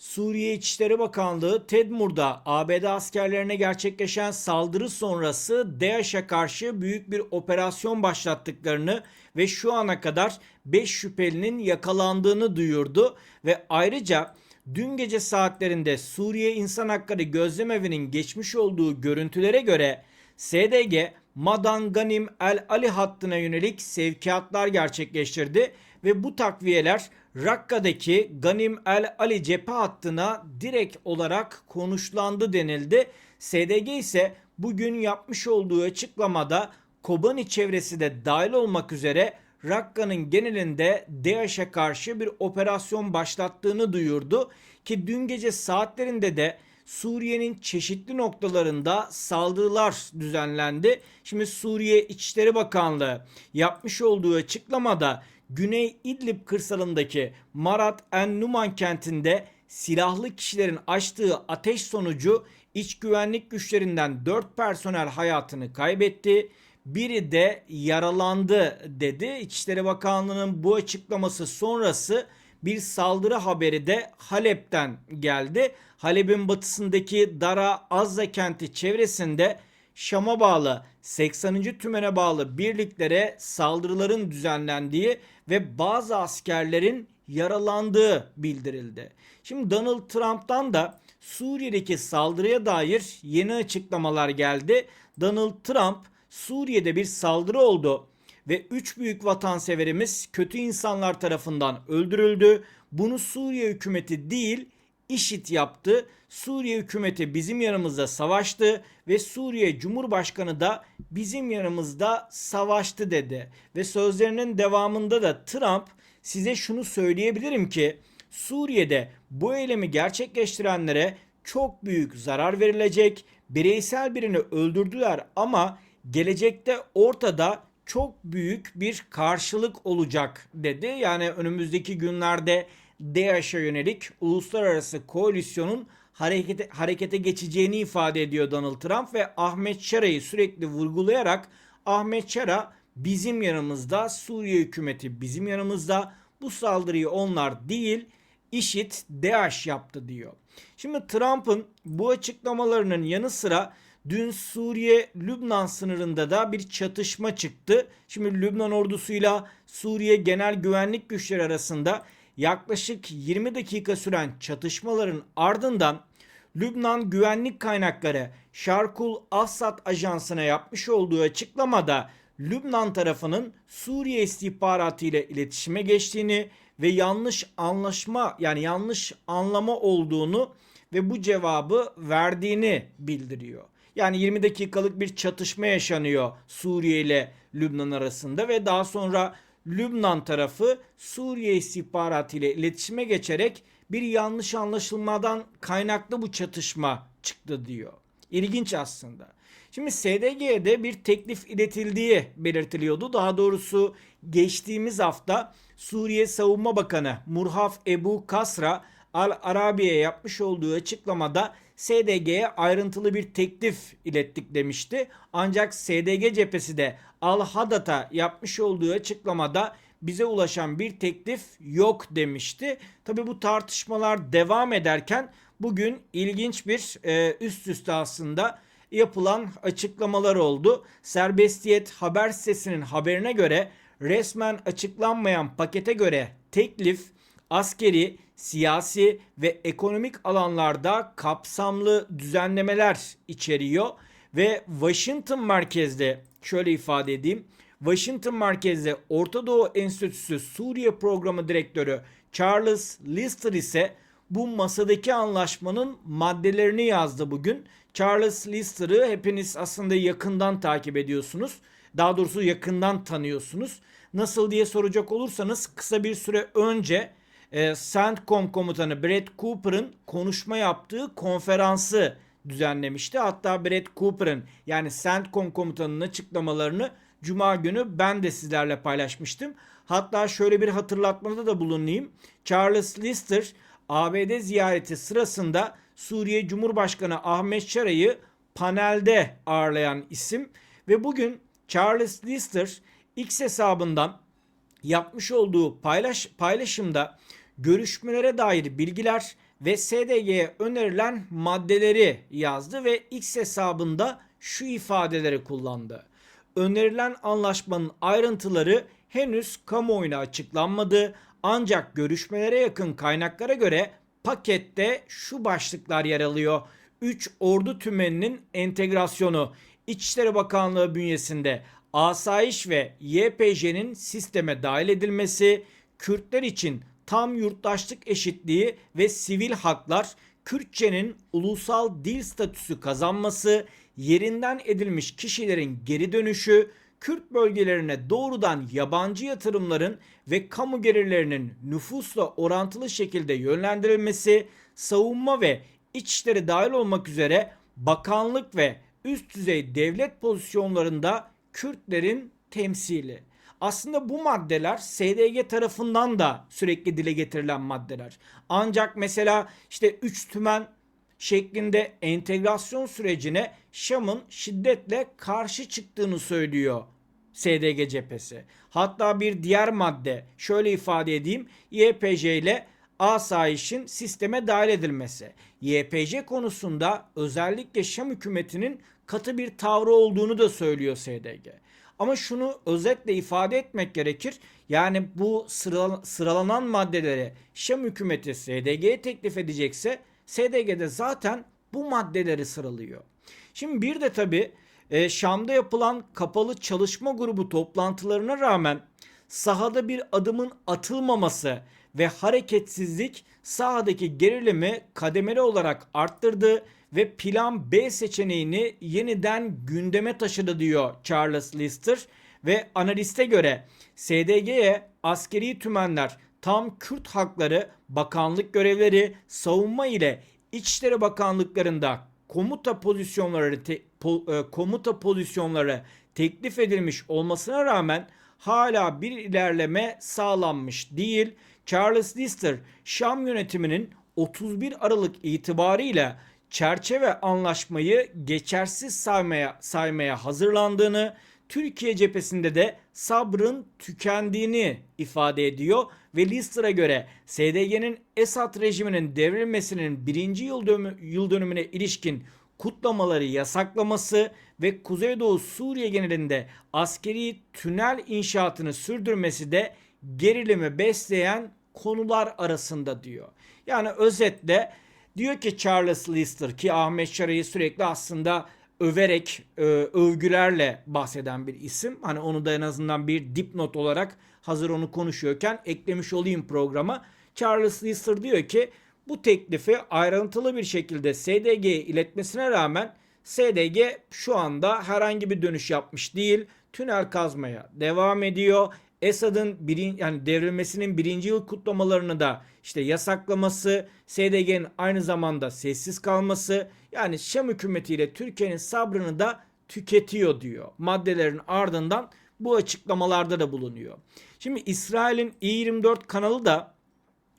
Suriye İçişleri Bakanlığı Tedmur'da ABD askerlerine gerçekleşen saldırı sonrası DAEŞ'e karşı büyük bir operasyon başlattıklarını ve şu ana kadar 5 şüphelinin yakalandığını duyurdu ve ayrıca dün gece saatlerinde Suriye İnsan Hakları Gözlemevi'nin geçmiş olduğu görüntülere göre SDG Madan Ganim El Ali hattına yönelik sevkiyatlar gerçekleştirdi ve bu takviyeler Rakka'daki Ganim El Ali cephe hattına direkt olarak konuşlandı denildi. SDG ise bugün yapmış olduğu açıklamada Kobani çevresi de dahil olmak üzere Rakka'nın genelinde DAEŞ'e karşı bir operasyon başlattığını duyurdu ki dün gece saatlerinde de Suriye'nin çeşitli noktalarında saldırılar düzenlendi. Şimdi Suriye İçişleri Bakanlığı yapmış olduğu açıklamada Güney İdlib kırsalındaki Marat en Numan kentinde silahlı kişilerin açtığı ateş sonucu iç güvenlik güçlerinden 4 personel hayatını kaybetti. Biri de yaralandı dedi. İçişleri Bakanlığı'nın bu açıklaması sonrası bir saldırı haberi de Halep'ten geldi. Halep'in batısındaki Dara Azza kenti çevresinde Şam'a bağlı 80. tümene bağlı birliklere saldırıların düzenlendiği ve bazı askerlerin yaralandığı bildirildi. Şimdi Donald Trump'tan da Suriye'deki saldırıya dair yeni açıklamalar geldi. Donald Trump Suriye'de bir saldırı oldu ve 3 büyük vatanseverimiz kötü insanlar tarafından öldürüldü. Bunu Suriye hükümeti değil IŞİD yaptı. Suriye hükümeti bizim yanımızda savaştı ve Suriye Cumhurbaşkanı da bizim yanımızda savaştı dedi. Ve sözlerinin devamında da Trump size şunu söyleyebilirim ki Suriye'de bu eylemi gerçekleştirenlere çok büyük zarar verilecek. Bireysel birini öldürdüler ama gelecekte ortada çok büyük bir karşılık olacak dedi. Yani önümüzdeki günlerde DAEŞ'e yönelik uluslararası koalisyonun harekete, harekete geçeceğini ifade ediyor Donald Trump ve Ahmet Şara'yı sürekli vurgulayarak Ahmet Şara bizim yanımızda, Suriye hükümeti bizim yanımızda, bu saldırıyı onlar değil IŞİD, DAEŞ yaptı diyor. Şimdi Trump'ın bu açıklamalarının yanı sıra Dün Suriye-Lübnan sınırında da bir çatışma çıktı. Şimdi Lübnan ordusuyla Suriye Genel Güvenlik Güçleri arasında yaklaşık 20 dakika süren çatışmaların ardından Lübnan güvenlik kaynakları Şarkul Assad Ajansı'na yapmış olduğu açıklamada Lübnan tarafının Suriye istihbaratı ile iletişime geçtiğini ve yanlış anlaşma yani yanlış anlama olduğunu ve bu cevabı verdiğini bildiriyor. Yani 20 dakikalık bir çatışma yaşanıyor Suriye ile Lübnan arasında ve daha sonra Lübnan tarafı Suriye istihbaratı ile iletişime geçerek bir yanlış anlaşılmadan kaynaklı bu çatışma çıktı diyor. İlginç aslında. Şimdi SDG'de bir teklif iletildiği belirtiliyordu. Daha doğrusu geçtiğimiz hafta Suriye Savunma Bakanı Murhaf Ebu Kasra Al Arabi'ye yapmış olduğu açıklamada SDG'ye ayrıntılı bir teklif ilettik demişti. Ancak SDG cephesi de Al Hadat'a yapmış olduğu açıklamada bize ulaşan bir teklif yok demişti. Tabi bu tartışmalar devam ederken bugün ilginç bir e, üst üste aslında yapılan açıklamalar oldu. Serbestiyet haber sitesinin haberine göre resmen açıklanmayan pakete göre teklif askeri, siyasi ve ekonomik alanlarda kapsamlı düzenlemeler içeriyor ve Washington merkezde şöyle ifade edeyim. Washington merkezde Orta Doğu Enstitüsü Suriye Programı Direktörü Charles Lister ise bu masadaki anlaşmanın maddelerini yazdı bugün. Charles Lister'ı hepiniz aslında yakından takip ediyorsunuz. Daha doğrusu yakından tanıyorsunuz. Nasıl diye soracak olursanız kısa bir süre önce e, CENTCOM komutanı Brett Cooper'ın konuşma yaptığı konferansı düzenlemişti. Hatta Brett Cooper'ın yani CENTCOM komutanının açıklamalarını Cuma günü ben de sizlerle paylaşmıştım. Hatta şöyle bir hatırlatmada da bulunayım. Charles Lister ABD ziyareti sırasında Suriye Cumhurbaşkanı Ahmet Şara'yı panelde ağırlayan isim ve bugün Charles Lister X hesabından yapmış olduğu paylaş, paylaşımda görüşmelere dair bilgiler ve SDG'ye önerilen maddeleri yazdı ve X hesabında şu ifadeleri kullandı. Önerilen anlaşmanın ayrıntıları henüz kamuoyuna açıklanmadı ancak görüşmelere yakın kaynaklara göre pakette şu başlıklar yer alıyor. 3 ordu tümeninin entegrasyonu, İçişleri Bakanlığı bünyesinde asayiş ve YPJ'nin sisteme dahil edilmesi, Kürtler için tam yurttaşlık eşitliği ve sivil haklar, Kürtçenin ulusal dil statüsü kazanması, yerinden edilmiş kişilerin geri dönüşü, Kürt bölgelerine doğrudan yabancı yatırımların ve kamu gelirlerinin nüfusla orantılı şekilde yönlendirilmesi, savunma ve içişleri dahil olmak üzere bakanlık ve üst düzey devlet pozisyonlarında Kürtlerin temsili. Aslında bu maddeler SDG tarafından da sürekli dile getirilen maddeler. Ancak mesela işte üç tümen şeklinde entegrasyon sürecine Şam'ın şiddetle karşı çıktığını söylüyor SDG cephesi. Hatta bir diğer madde şöyle ifade edeyim YPJ ile asayişin sisteme dahil edilmesi. YPJ konusunda özellikle Şam hükümetinin katı bir tavrı olduğunu da söylüyor SDG. Ama şunu özetle ifade etmek gerekir. Yani bu sıra, sıralanan maddeleri Şam hükümeti SDG'ye teklif edecekse SDG'de zaten bu maddeleri sıralıyor. Şimdi bir de tabii e, Şam'da yapılan kapalı çalışma grubu toplantılarına rağmen sahada bir adımın atılmaması ve hareketsizlik sahadaki gerilimi kademeli olarak arttırdı ve plan B seçeneğini yeniden gündeme taşıdı diyor Charles Lister ve analiste göre SDG'ye askeri tümenler tam Kürt hakları, bakanlık görevleri, savunma ile İçişleri Bakanlıklarında komuta pozisyonları te, po, e, komuta pozisyonları teklif edilmiş olmasına rağmen hala bir ilerleme sağlanmış değil. Charles Lister Şam yönetiminin 31 Aralık itibariyle çerçeve anlaşmayı geçersiz saymaya, saymaya hazırlandığını, Türkiye cephesinde de sabrın tükendiğini ifade ediyor ve Lister'a göre SDG'nin Esad rejiminin devrilmesinin birinci yıl, dönümü, yıl dönümüne ilişkin kutlamaları yasaklaması ve Kuzeydoğu Suriye genelinde askeri tünel inşaatını sürdürmesi de gerilimi besleyen konular arasında diyor. Yani özetle diyor ki Charles Lister ki Ahmet Şara'yı sürekli aslında överek, e, övgülerle bahseden bir isim. Hani onu da en azından bir dipnot olarak hazır onu konuşuyorken eklemiş olayım programa. Charles Lister diyor ki bu teklifi ayrıntılı bir şekilde SDG'ye iletmesine rağmen SDG şu anda herhangi bir dönüş yapmış değil. Tünel kazmaya devam ediyor. Esad'ın birin, yani devrilmesinin birinci yıl kutlamalarını da işte yasaklaması, SDG'nin aynı zamanda sessiz kalması yani Şam hükümetiyle Türkiye'nin sabrını da tüketiyor diyor. Maddelerin ardından bu açıklamalarda da bulunuyor. Şimdi İsrail'in i24 kanalı da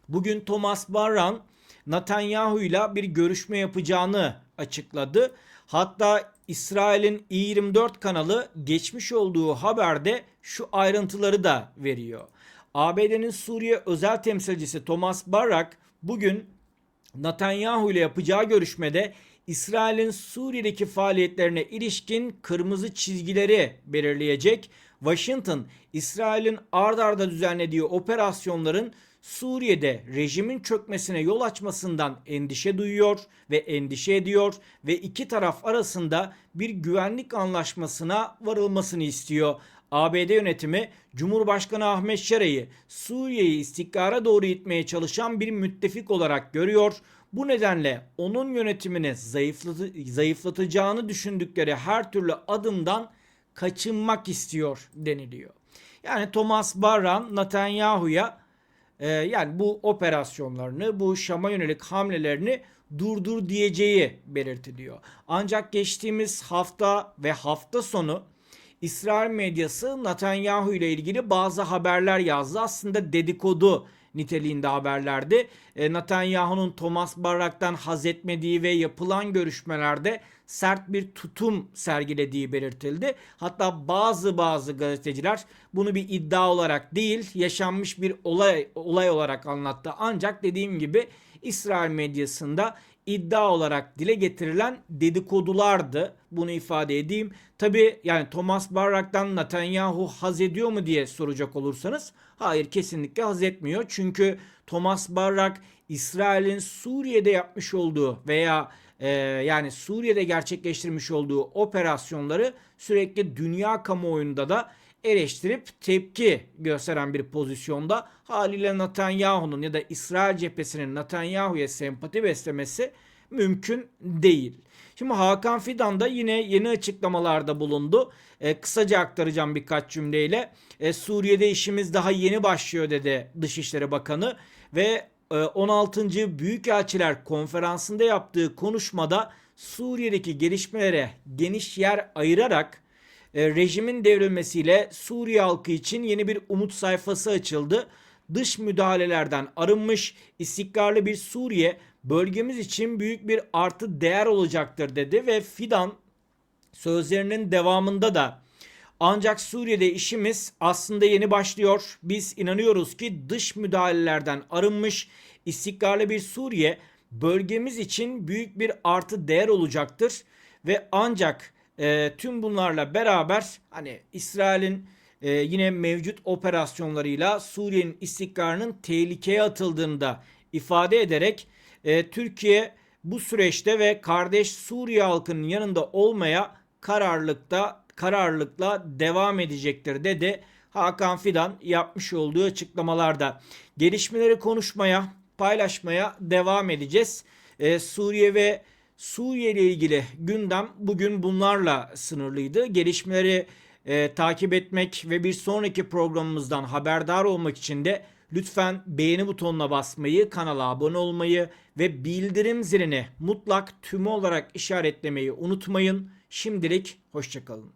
bugün Thomas Barran Netanyahu ile bir görüşme yapacağını açıkladı. Hatta İsrail'in i24 kanalı geçmiş olduğu haberde şu ayrıntıları da veriyor. ABD'nin Suriye özel temsilcisi Thomas Barak bugün Netanyahu ile yapacağı görüşmede İsrail'in Suriye'deki faaliyetlerine ilişkin kırmızı çizgileri belirleyecek. Washington, İsrail'in ard arda düzenlediği operasyonların Suriye'de rejimin çökmesine yol açmasından endişe duyuyor ve endişe ediyor ve iki taraf arasında bir güvenlik anlaşmasına varılmasını istiyor. ABD yönetimi Cumhurbaşkanı Ahmet Şera'yı Suriye'yi istikrara doğru itmeye çalışan bir müttefik olarak görüyor. Bu nedenle onun yönetimini zayıflatı, zayıflatacağını düşündükleri her türlü adımdan kaçınmak istiyor deniliyor. Yani Thomas Barran Netanyahu'ya e, yani bu operasyonlarını, bu Şam'a yönelik hamlelerini durdur diyeceği belirtiliyor. Ancak geçtiğimiz hafta ve hafta sonu İsrail medyası Netanyahu ile ilgili bazı haberler yazdı. Aslında dedikodu niteliğinde haberlerdi. E, Netanyahu'nun Thomas Barak'tan haz etmediği ve yapılan görüşmelerde sert bir tutum sergilediği belirtildi. Hatta bazı bazı gazeteciler bunu bir iddia olarak değil yaşanmış bir olay olay olarak anlattı. Ancak dediğim gibi İsrail medyasında iddia olarak dile getirilen dedikodulardı. Bunu ifade edeyim. Tabi yani Thomas Barrak'tan Netanyahu haz ediyor mu diye soracak olursanız hayır kesinlikle haz etmiyor. Çünkü Thomas Barrak İsrail'in Suriye'de yapmış olduğu veya e, yani Suriye'de gerçekleştirmiş olduğu operasyonları sürekli dünya kamuoyunda da eleştirip tepki gösteren bir pozisyonda haliyle Netanyahu'nun ya da İsrail cephesinin Netanyahu'ya sempati beslemesi mümkün değil. Şimdi Hakan Fidan da yine yeni açıklamalarda bulundu. E, kısaca aktaracağım birkaç cümleyle. E, Suriye'de işimiz daha yeni başlıyor dedi Dışişleri Bakanı ve e, 16. Büyükelçiler Konferansı'nda yaptığı konuşmada Suriye'deki gelişmelere geniş yer ayırarak e, rejimin devrilmesiyle Suriye halkı için yeni bir umut sayfası açıldı. Dış müdahalelerden arınmış istikrarlı bir Suriye bölgemiz için büyük bir artı değer olacaktır dedi ve Fidan sözlerinin devamında da ancak Suriye'de işimiz aslında yeni başlıyor. Biz inanıyoruz ki dış müdahalelerden arınmış istikrarlı bir Suriye bölgemiz için büyük bir artı değer olacaktır ve ancak e, tüm bunlarla beraber hani İsrail'in e, yine mevcut operasyonlarıyla Suriye'nin istikrarının tehlikeye atıldığını da ifade ederek e, Türkiye bu süreçte ve kardeş Suriye halkının yanında olmaya kararlılıkta kararlılıkla devam edecektir dedi. Hakan Fidan yapmış olduğu açıklamalarda gelişmeleri konuşmaya, paylaşmaya devam edeceğiz. Ee, Suriye ve Suriye ile ilgili gündem bugün bunlarla sınırlıydı. Gelişmeleri e, takip etmek ve bir sonraki programımızdan haberdar olmak için de lütfen beğeni butonuna basmayı, kanala abone olmayı ve bildirim zilini mutlak tümü olarak işaretlemeyi unutmayın. Şimdilik hoşçakalın.